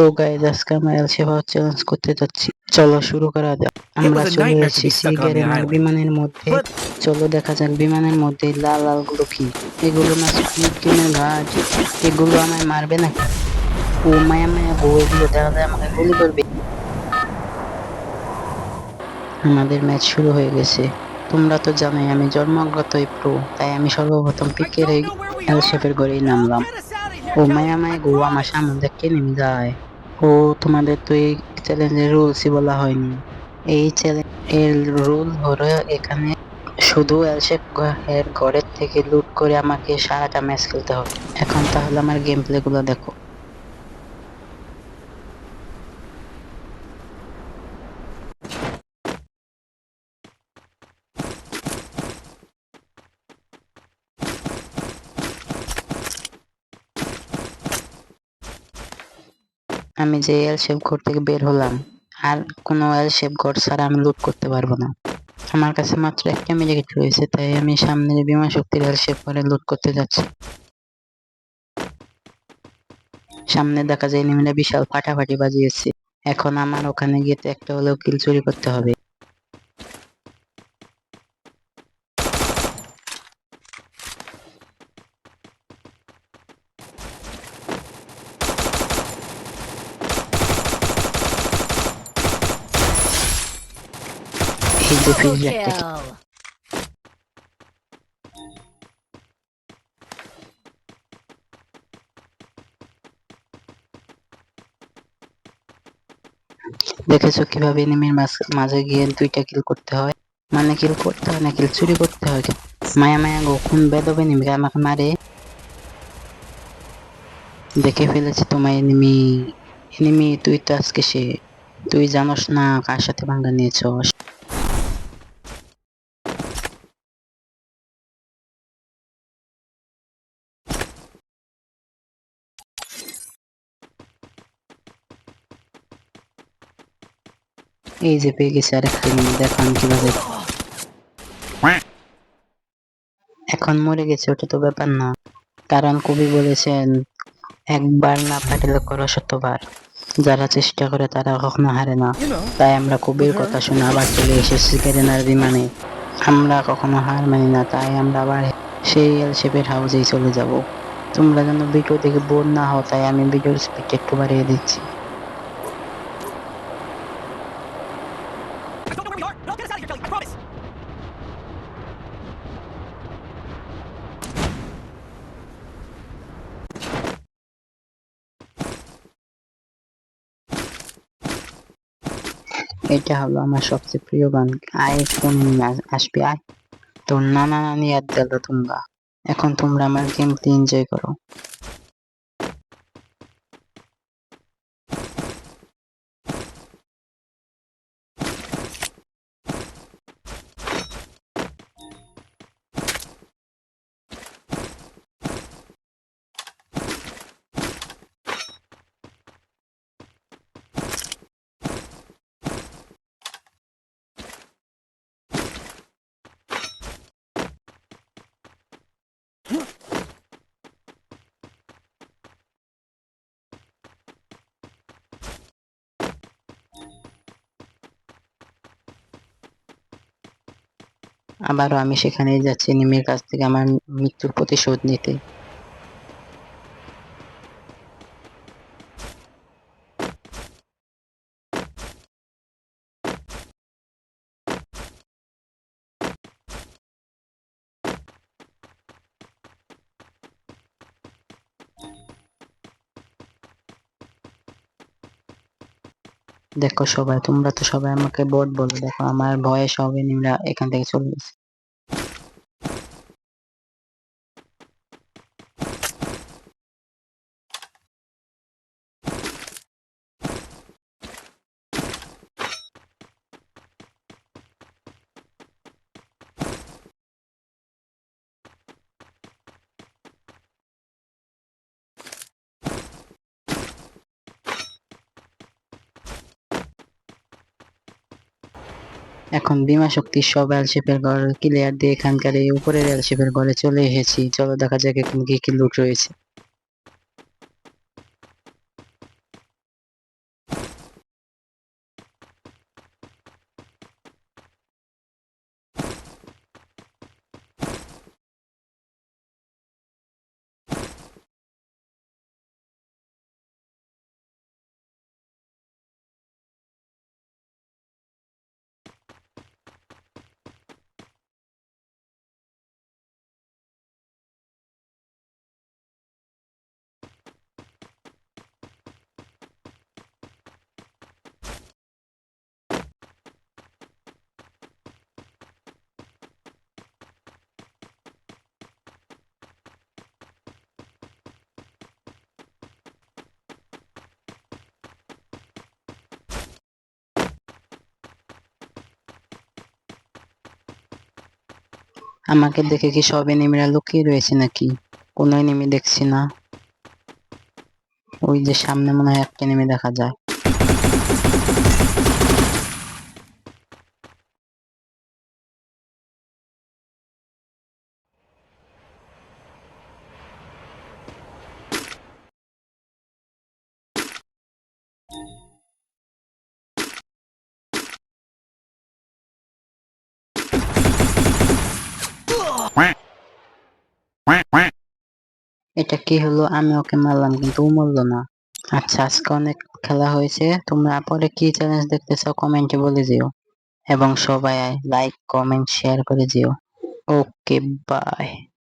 So guys আজকে আমরা এল সেবা চ্যালেঞ্জ করতে যাচ্ছি। চলো শুরু করা যাক। আমরা চলে এসেছি the গ্যারেনার বিমানের মধ্যে। চলো দেখা যাক বিমানের মধ্যে লাল লালগুলো কি। এগুলো না স্কুইড গেমের ঘাট এগুলো আমায় মারবে নাকি? ও মায়া মায়া গো এগুলো দেখা যায় আমাকে গুলি করবে। আমাদের ম্যাচ শুরু হয়ে গেছে। তোমরা তো জানোই আমি জন্মগতই প্রো তাই আমি সর্বপ্রথম পিকের এই এল শেপের গড়েই নামলাম। ও মায়া মায়া গো আমার সামনে দেখে নেমে যায়। ও তোমাদের তো এই চ্যালেঞ্জের রুলসই বলা হয়নি। এই চ্যালেঞ্জ এর রুল হলো এখানে শুধু এলশেপ এর ঘরের থেকে লুট করে আমাকে সারাটা ম্যাচ খেলতে হবে। এখন তাহলে আমার গেম প্লে গুলো দেখো। আমি যে এল শেপ ঘর থেকে বের হলাম, আর কোনো এল শেপ ঘর ছাড়া আমি লুট করতে পারব না। আমার কাছে মাত্র একটা মিনিট রয়েছে, তাই আমি সামনের বিমান শক্তির এল শেপ করে লুট করতে যাচ্ছি। সামনে দেখা যায় নিমিলে বিশাল ফাটাফাটি বাজিয়েছে। এখন আমার ওখানে গিয়ে একটা হলেও কিল চুরি করতে হবে। Kill. দেখেছ কীভাবে এনিমির মাঝে গিয়ে দুইটা কিল করতে হয়? মানে কিল করতে হয় না কিল চুরি করতে হয়? মায়া মায়া গো কোন বেদবে নিমি আমাকে মারে। দেখে ফেলেছি তোমার এনিমি এনিমি তুই তো আজকে সে তুই জানোস না কার সাথে ভাঙ্গা নিয়েছস এই যে পেয়ে গেছে আরেকটা এনিমি দেখো আমি কীভাবে এখন মরে গেছে, ওটা তো ব্যাপার না। কারণ কবি বলেছেন, একবার না পারলে করো শতবার। যারা চেষ্টা করে তারা কখনো হারে না। তাই আমরা কবির কথা শুনে আবার চলে এসেছি কেরেনার বিমানে। আমরা কখনো হার মানি না, তাই আমরা আবার সেই এল শেপের হাউসেই চলে যাব। তোমরা যেন ভিডিও দেখে বোর না হও, তাই আমি ভিডিওর স্পিড একটু বাড়িয়ে দিচ্ছি। এটা হলো আমার সবচেয়ে প্রিয় গান। আয় কোন আসবে। আয় তোর নানা নানি আর দেলো তোমরা। এখন তোমরা আমার গেমটি এনজয় করো। আবারও আমি সেখানেই যাচ্ছি নিমের কাছ থেকে আমার মৃত্যুর প্রতিশোধ নিতে। দেখো সবাই, তোমরা তো সবাই আমাকে বট বলো। দেখো আমার ভয়ে সবাই নিমরা এখান থেকে চলে গেছে। এখন বিমা শক্তির সব এলশেপের ঘর ক্লিয়ার দিয়ে এখানকার এই উপরের এলশেপের ঘরে চলে এসেছি। চলো দেখা যাক এখানে কি কি লুট রয়েছে। আমাকে দেখে কি সব এনিমিরা লুকিয়ে রয়েছে নাকি? কোনো এনিমি দেখছি না। ওই যে সামনে মনে হয় একটা এনিমি দেখা যায়। এটা কি হলো? আমি ওকে মারলাম, কিন্তু ও মরলো না। আচ্ছা আজকে অনেক খেলা হয়েছে। তোমরা পরে কি চ্যালেঞ্জ দেখতে চাও কমেন্টে বলে দিও। এবং সবাই লাইক কমেন্ট শেয়ার করে দিও। Okay bye